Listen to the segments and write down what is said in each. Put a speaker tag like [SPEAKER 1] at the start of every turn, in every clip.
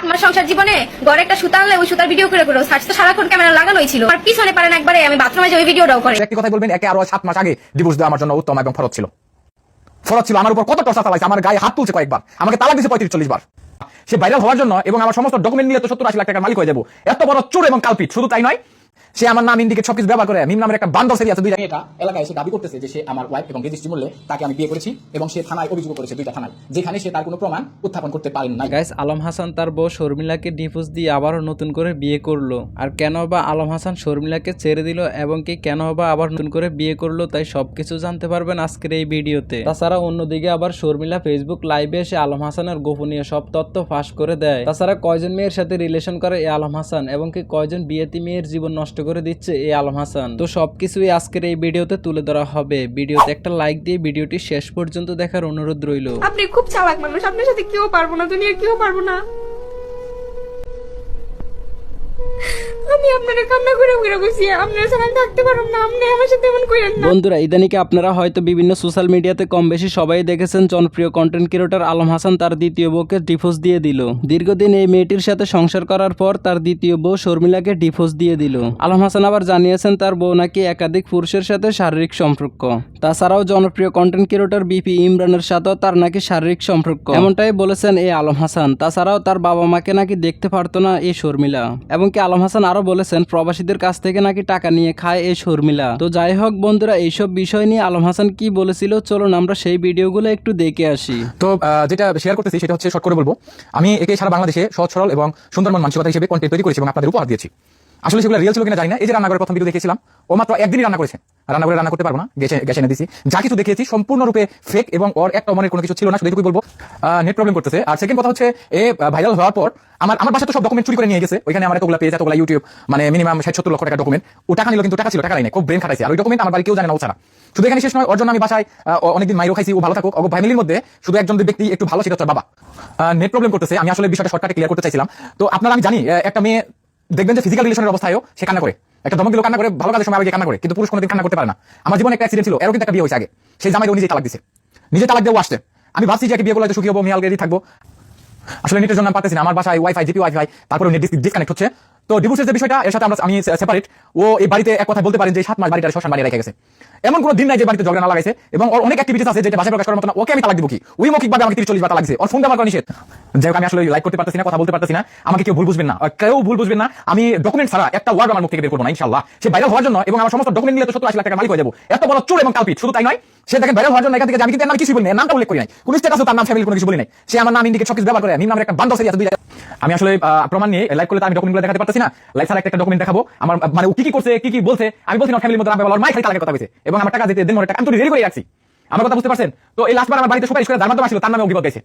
[SPEAKER 1] সাত মাস সংসার জীবনে ঘরে একটা সুতা আনলে ওই সুতার ভিডিও করে করে সার্চ তো সারাক্ষণ ক্যামেরা লাগানোই ছিল। আর পিছনে পারেন একবারে, আমি বাথরুমে যে ওই ভিডিওটাও করে।
[SPEAKER 2] একটি কথা বলবেন, একে আরও সাত মাস আগে ডিভোর্স দেওয়া আমার জন্য উত্তম এবং ফরজ ছিল। ফরজ ছিল, আমার উপর কত টর্চা চালাইছে আমার গায়ে হাত তুলছে কয়েকবার। আমাকে তালাক দিয়েছে পঁয়ত্রিশ চল্লিশ বার। সে ভাইরাল হওয়ার জন্য এবং আমার সমস্ত ডকুমেন্ট নিয়ে তো সত্তর আশি লাখ টাকার মালিক হয়ে যাব। এত বড় চোর এবং কালপিট, শুধু তাই নয় সে আমার নাম ইন্ডিকেট সবকিছু ব্যবহার করে মিম নামের একটা বান্ধব সেরি আছে দুইটা।
[SPEAKER 3] মেয়েটা এলাকায় এসে দাবি করতেছে যে সে আমার ওয়াইফ এবং রেজিস্ট্রি মূল্যে তাকে আমি বিয়ে করেছি এবং সে থানায় অভিযোগ করেছে দুইটা থানায় যেখানে সে তার কোনো প্রমাণ উত্থাপন করতে পারেন নাই।
[SPEAKER 4] গাইস আলম হাসান তার বউ শর্মিলাকে ডিভোর্স দিয়ে আবারও নতুন করে বিয়ে করল। আর কেন বা আলম হাসান শর্মিলাকে ছেড়ে দিল এবং কি কেন বা আবার নতুন করে বিয়ে করল তাই সবকিছু জানতে পারবেন আজকের এই ভিডিওতে। তাছাড়া অন্যদিকে আবার শর্মিলা ফেসবুক লাইভে এসে আলম হাসানের গোপনীয় সব তথ্য ফাঁস করে দেয়। তাছাড়া কয়জন মেয়ের সাথে রিলেশন করে এই আলম হাসান এবং কি কয়জন বিয়েতি মেয়ের জীবন নষ্ট করে দিচ্ছে এই আলম হাসান। তো সবকিছুই আজকের এই ভিডিওতে তুলে ধরা হবে। ভিডিওতে একটা লাইক দিয়ে ভিডিওটি শেষ পর্যন্ত দেখার অনুরোধ রইল।
[SPEAKER 1] আপনি খুব চালাক মানুষ, আপনার সাথে কেউ পারব না দুনিয়া কেউ পারব না।
[SPEAKER 4] বন্ধুরা ইদানিকে আপনারা হয়তো বিভিন্ন সোশ্যাল মিডিয়াতে কম বেশি সবাই দেখেছেন, জনপ্রিয় কন্টেন্ট ক্রিয়েটর আলম হাসান তার দ্বিতীয় বউকে ডিভোর্স দিয়ে দিল। দীর্ঘদিন এই মেয়েটির সাথে সংসার করার পর তার দ্বিতীয় বউ শর্মিলাকে ডিভোর্স দিয়ে দিল। আলম হাসান আবার জানিয়েছেন, তার বউ নাকি একাধিক পুরুষের সাথে শারীরিক সম্পর্ক। তাছাড়াও জনপ্রিয় কন্টেন্ট ক্রিয়েটর বিপি ইমরানের সাথেও তার নাকি শারীরিক সম্পর্ক। এমনটাই বলেছেন এই আলম হাসান। তাছাড়াও তার বাবা মাকে নাকি দেখতে পারতো না এই শর্মিলা। এবং কি আলম হাসান আরও আরও বলেছেন, প্রবাসীদের কাছ থেকে নাকি টাকা নিয়ে খায় এই শর্মিলা। তো যাই হোক বন্ধুরা, এইসব বিষয় নিয়ে আলম হাসান কি বলেছিল, চলুন আমরা সেই ভিডিওগুলো একটু দেখে আসি।
[SPEAKER 2] তো যেটা শেয়ার করতেছি সেটা হচ্ছে শর্ট করে বলব। আমি একে সারা বাংলাদেশে সহজ, সরল এবং সুন্দরবন মানসিকতা হিসেবে কন্টেন্ট তৈরি করেছি এবং আপনাদের উপহার দিয়েছি। আসলে সেগুলো রিয়েল ছিল কিনা জানি না। এই যে রান্নাঘরের প্রথম ভিডিও দেখেছিলাম, ও মাত্র একদিনই রান্না করেছে। রান্না করে রান্না করতে পারব না গ্যাসে গ্যাসে এনে দিছি যা কিছু দেখিয়েছি সম্পূর্ণরূপে ফেক এবং ওর একটা মনের কোনো কিছু ছিল না, শুধু বলব নেট প্রবলেম করতেছে। আর সেকেন্ড কথা হচ্ছে, এ ভাইরাল হওয়ার পর আমার আমার বাসা তো সব ডকুমেন্ট চুরি করে নিয়ে গেছে। ওইখানে আমার এতগুলো পেজ এতগুলো ইউটিউব মানে মিনিমাম ষাট, সত্তর লক্ষ টাকা ডকুমেন্ট ও টাকা নিল কিন্তু টাকা ছিল টাকা নাই, খুব ব্রেন খাটাইছে। আর ওই ডকুমেন্ট আমার বাড়ি কেউ জানে না, ও ছাড়া। শুধু এখানে শেষ নয়, ওর জন্য আমি বাসায় ও অনেকদিন মাইরও খাইছি, ও ভালো থাকুক। ওর ফ্যামিলির মধ্যে শুধু একজন ব্যক্তি একটু ভালো, সেটা হচ্ছে বাবা। নেট প্রবলেম করতেছে। আমি আসলে বিষয়টা শর্টকাটে ক্লিয়ার করতে চাইছিলাম। তো আপনারা, আমি জানি একটা মেয়ে দেখবেন যে ফিজিক্যাল রিলেশনের অবস্থায়ও সে কান্না করে। একটা ধমক দিল কান্না করে, ভালো কাজের সময় আগে কান্না করে, কিন্তু পুরুষ কোনোদিন কান্না করতে পারে না। আমার জীবনে একটা অ্যাক্সিডেন্ট ছিল, এরও কিন্তু একটা বিয়ে হয়েছে আগে। সেই জামাই নিজে তালাক দিছে। নিজে তালাক দেবো আসছে। আমি ভাবছি যে বিয়ে করলে সুখী হব মিয়াল গেদি থাকব। আসলে নেটের জন্য আমি পারতেছি না। আমার বাসায় ওয়াইফাই জিপি ওয়াইফাই তারপরে ডিসকানেক্ট হচ্ছে। তো ডিভোর্সের যে বিষয়টা, এর সাথে আমরা আমি সেপারেট ও এই বাড়িতে এক কথা বলতে পারেন যে সাত মাস বাড়িটা শ্মশান বানিয়ে রেখে গেছে। এমন কোনো দিন নাই যে বাড়িতে ঝগড়া না লাগাইছে এবং ওর অনেক অ্যাক্টিভিটিস আছে যেটা ভাষা প্রকাশ করার মতো না ওকে আমি তালাক দিব কি? ওই মৌখিকভাবে আমাকে তিরিশ চল্লিশ বার দিছে। ওর ফোন দেওয়ার নিষেধ। যাই আমি আসলে লাইক করতে পারতেছি না, কথা বলতে পারতেছি না। আমাকে কেউ ভুল বুঝবেন না। কেউ ভুল বুঝবেন না। আমি ডকুমেন্ট ছাড়া একটা ওয়ার্ড আমার মুখ থেকে বের করব না ইনশাল্লাহ সে ভাইরাল হওয়ার জন্য এবং আমার সমস্ত ডকুমেন্ট নিয়ে তো সত্তর আশি লাখ টাকা মালিক হয়ে যাব। এত বড় চোর এবং কালপিট, শুধু তাই নয় সে দেখেন ভাইরাল হওয়ার জন্য এখান থেকে আমি কিন্তু আমার কিছু বলি না নামটা উল্লেখ করি নাই। কোন স্টেটাস তার নাম ফ্যামিলি কোনো কিছু বলি নাই সে আমার নাম ইন্ডিকেট সবকিছু ব্যবহার করে আমি নামের একটা বান্ধব আছে দুইটা। আমি আসলে প্রমাণ নিয়ে লাইক করলে আমি ডকুমেন্টগুলো দেখাতে পারতেছি না। লাইক ছাড়া একটা ডকুমেন্ট দেখাবো। আমার মানে কি কি করছে, কি কি বলছে, আমি বলছি না, ফ্যামিলির মধ্যে আমার মাই খালি তালাকের কথা হয়েছে এবং আমার টাকা দিতে দিন মনে টাকা আমি তো রেডি করে রাখছি। আমার কথা বুঝতে পারছেন? তো এই লাস্টবার আমার বাড়িতে সুপারিশ করে যার মাধ্যমে আসলো, তার নামে অভিযোগ গেছে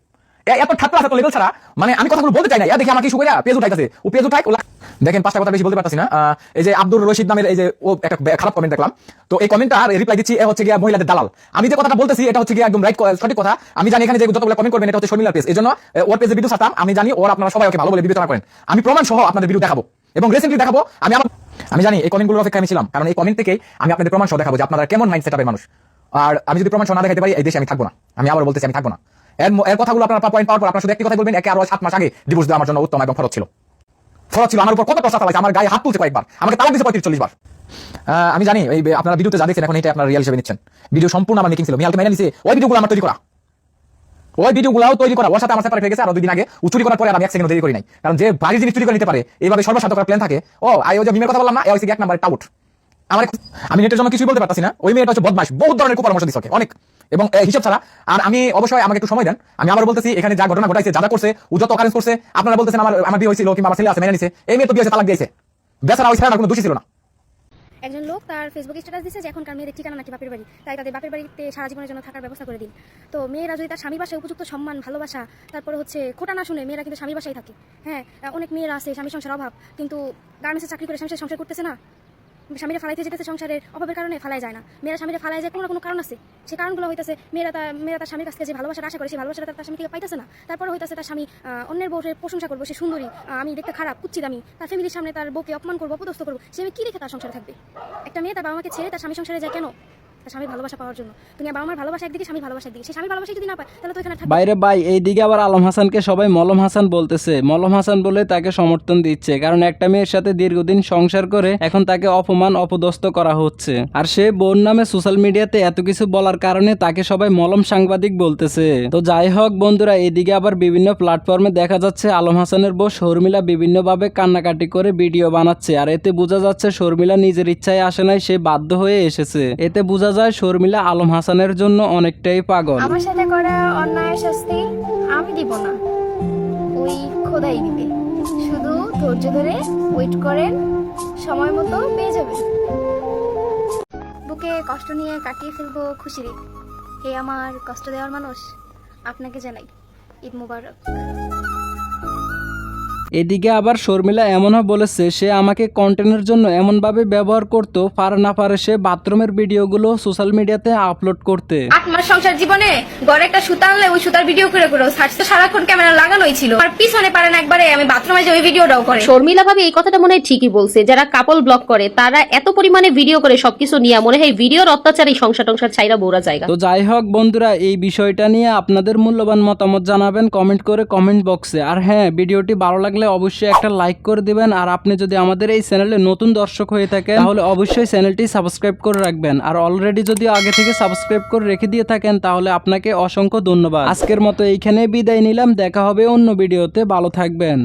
[SPEAKER 2] এত ঠাট্টা আছে তো লেভেল ছাড়া মানে আমি কথাগুলো বলতে চাই না। দেখি আমাকে সুপারিয়া পেজ উঠাইতেছে। ও পেজ উঠাই দেখেন, পাঁচটা কথা বেশি বলতে না। এই যে আব্দুর রশিদ নামের এই যে ও একটা খারাপ কমেন্ট দেখলাম। তো এই কমেন্টটা রিপ্লাই দিচ্ছি হচ্ছে মহিলাদের দালাল। আমি যে কথাটা বলতেছি, এটা হচ্ছে একদম রাইট সঠিক কথা। আমি জানি এখানে যে যতগুলো কমেন্ট করবেন, এটা হচ্ছে শর্মিলার পেজ এই জন্য ওর পেজে আমি জানি ওর আপনারা সবাই ওকে ভালো বলে বিবেচনা করেন। আমি প্রমাণ সহ আপনাদের ভিডিও দেখাবো। এবং রিসেন্টলি দেখাবো, আমি আমি জানি এই কমেন্টগুলোর অপেক্ষা আমি ছিলাম। কারণ এই কমেন্ট থেকেই আমি আপনাদের প্রমাণ সহ দেখাবো যে আপনারা কেমন মাইন্ড সেটআপের মানুষ। আর আমি যদি প্রমাণ সহ না দেখাতে পারি, এই দেশে আমি থাকব না। আমি আবার বলতেছি, আমি থাকব না। এর এর কথাগুলো আপনারা পয়েন্ট পাওয়ার পর আপনারা শুধু একটি কথা বলবেন, একে আরও সাত মাস আগে ডিভোর্স দেওয়া আমার জন্য উত্তম এবং ফরজ ছিল। ফরজ ছিল, আমার উপর কত টর্চা চালাইছে, আমার গায়ে হাত তুলছে কয়েকবার, আমাকে তালাক দিয়েছে পঁয়ত্রিশ বার। আমি জানি, এই আপনারা ভিডিওতে যা দেখছেন, এখন এটা আপনারা রিয়েল হিসেবে নিচ্ছেন। ভিডিও সম্পূর্ণ আমার মেকিং ছিল, মিয়ালকে মেনে নিছে, ওই ভিডিওগুলো আমার তৈরি করা। ওই ভিডিওগুলাও তৈরি করা, ওর সাথে আমার হয়ে গেছে, আর দুই দিন আগে ও চুরি করার পরে আমি এক সেকেন্ড দেরি করি নাই। কারণ যে বাড়ির জিনিস চুরি করে নিতে পারে, এইভাবে সর্বসাধ্য করার প্ল্যান থাকে, ও, আই ওই যে মিমের কথা বললাম না, এ হচ্ছে এক নাম্বার টাউট আমার আমি নেটের জন্য কিছুই বলতে পারতাছি না, ওই মেয়েটা হচ্ছে বদমাস, বহুত ধরনের পরামর্শ দিচ্ছে অনেক। এবং হিসাব ছাড়া, আর আমি অবশ্যই আমাকে একটু সময় দেন। আমি আবার বলতেছি, এখানে যা ঘটনা ঘটাইছে, যা করছে ও যত অকারেন্স করছে, আপনারা বলতেছেন আমার আমার বিয়ে হয়েছিল কিংবা আমার ছেলে আছে, মেনে নিছে। এই মেয়ে তো বিয়ে তালাক দিয়েছে। বেচারা ওই ছাড়া কোনো দোষী ছিল না।
[SPEAKER 5] একজন লোক তার ফেসবুক স্ট্যাটাস দিচ্ছে যে, এখনকার মেয়েদের ঠিকানা নাকি বাপের বাড়ি। তাই তাদের বাপের বাড়িতে সারা জীবনের জন্য থাকার ব্যবস্থা করে দিন। তো মেয়েরা যদি তার স্বামীর বাসায় উপযুক্ত সম্মান, ভালোবাসা, তারপরে হচ্ছে খোটা না শুনে মেয়েরা কিন্তু স্বামীর বাসায় থাকে। হ্যাঁ অনেক মেয়েরা আছে স্বামী সংসার অভাব, কিন্তু গার্মেন্টসে চাকরি করে সাথে সংসার করতেছে না। স্বামীরা ফালাইতে যেতেছে সংসারের অভাবের কারণে ফালাই যায় না। মেয়েরা স্বামীরা ফালাই যায় কোনো না কোনো কারণ আছে। সেই কারণগুলো হইতেছে, মেয়েরা তার মেয়েরা তার স্বামীর কাছ যে ভালোবাসাটা আশা করে, সেই ভালোবাসাটা তার স্বামীকে পাইতেছে না। তারপরে হইতেছে তার স্বামী অন্যের বউয়ের প্রশংসা করব, সে সুন্দরী আমি দেখতে খারাপ কুচ্ছি দামি তার ফ্যামিলির সামনে তার বউকে অপমান করব, অপদস্থ করব, সে আমি কি রেখে তার সংসারে থাকবে? একটা মেয়ে তার বাবা মাকে ছেড়ে তার স্বামী সংসারে যায় কেন? স্বামীর ভালোবাসা পাওয়ার জন্য। দুনিয়া বাবা মার ভালোবাসা একদিকে, স্বামীর ভালোবাসা একদিকে। সেই স্বামীর ভালোবাসা যদি না পায়, তাহলে তো এখানে
[SPEAKER 4] বাইরে, ভাই, এইদিকে আবার আলম হাসানকে সবাই মলম হাসান বলতেছে। মলম হাসান বলে তাকে সমর্থন দিচ্ছে, কারণ একটা মেয়ের সাথে দীর্ঘদিন সংসার করে এখন তাকে অপমান, অপদস্থ করা হচ্ছে। আর সে বোন নামে সোশ্যাল মিডিয়াতে এত কিছু বলার কারণে তাকে সবাই মলম সাংবাদিক বলতেছে। তো যাই হোক, বন্ধুরা এদিকে আবার বিভিন্ন প্ল্যাটফর্মে দেখা যাচ্ছে আলম হাসানের বউ শর্মিলা বিভিন্নভাবে কান্নাকাটি করে ভিডিও বানাচ্ছে। আর এতে বোঝা যাচ্ছে শর্মিলা নিজের ইচ্ছায় আসে নাই, সে বাধ্য হয়ে এসেছে। এতে বোঝা যায় শর্মিলা আলম হাসানের জন্য অনেকটাই পাগল।
[SPEAKER 1] আমার সাথে করা অন্যায় শাস্তি আমি দিব না। ওই খোদাই দিবে। শুধু ধৈর্য ধরে ওয়েট করেন, সময় মতো পেয়ে যাবেন। বুকে কষ্ট নিয়ে কাটিয়ে ফেলব খুশিরে হে আমার কষ্ট দেওয়ার মানুষ, আপনাকে জানাই, ঈদ মুবারক।
[SPEAKER 4] এদিকে আবার শর্মিলা এমনও বলেছে সে আমাকে কন্টেন্টের জন্য এমনভাবে ব্যবহার করতো পারে না পারে সে বাথরুমের ভিডিওগুলো সোশ্যাল মিডিয়াতে আপলোড করতে।
[SPEAKER 1] আট মাস সংসার জীবনে গড়ে একটা সুতা আনলে ওই সুতার ভিডিও করে করে সার্চ তো সারাক্ষণ ক্যামেরা লাগানোই ছিল। আর পিছনে পারেন একবারে আমি বাথরুমে যে ওই ভিডিওটাও করে।
[SPEAKER 6] শর্মিলা ভাবে এই কথাটা মনে হয় ঠিকই বলছে। যারা কাপল ব্লগ করে তারা এত পরিমাণে ভিডিও করে সবকিছু নিয়ে মনে হয় ভিডিওর অত্যাচারী সংসার টংসার ছাইরা বোরা জায়গা।
[SPEAKER 4] তো যাই হোক বন্ধুরা এই বিষয়টা নিয়ে আপনাদের মূল্যবান মতামত জানাবেন কমেন্ট করে কমেন্ট বক্সে। আর হ্যাঁ ভিডিওটি ভালো লাগলে অবশ্যই একটা লাইক করে দিবেন। আর আপনি যদি আমাদের এই চ্যানেলে নতুন দর্শক হয়ে থাকেন, তাহলে অবশ্যই চ্যানেলটি সাবস্ক্রাইব করে রাখবেন। আর অলরেডি যদি আগে থেকে সাবস্ক্রাইব করে রেখে দিয়ে থাকেন, তাহলে আপনাকে অসংখ্য ধন্যবাদ। আজকের মতো এইখানে বিদায় নিলাম। দেখা হবে অন্য ভিডিওতে ভালো থাকবেন।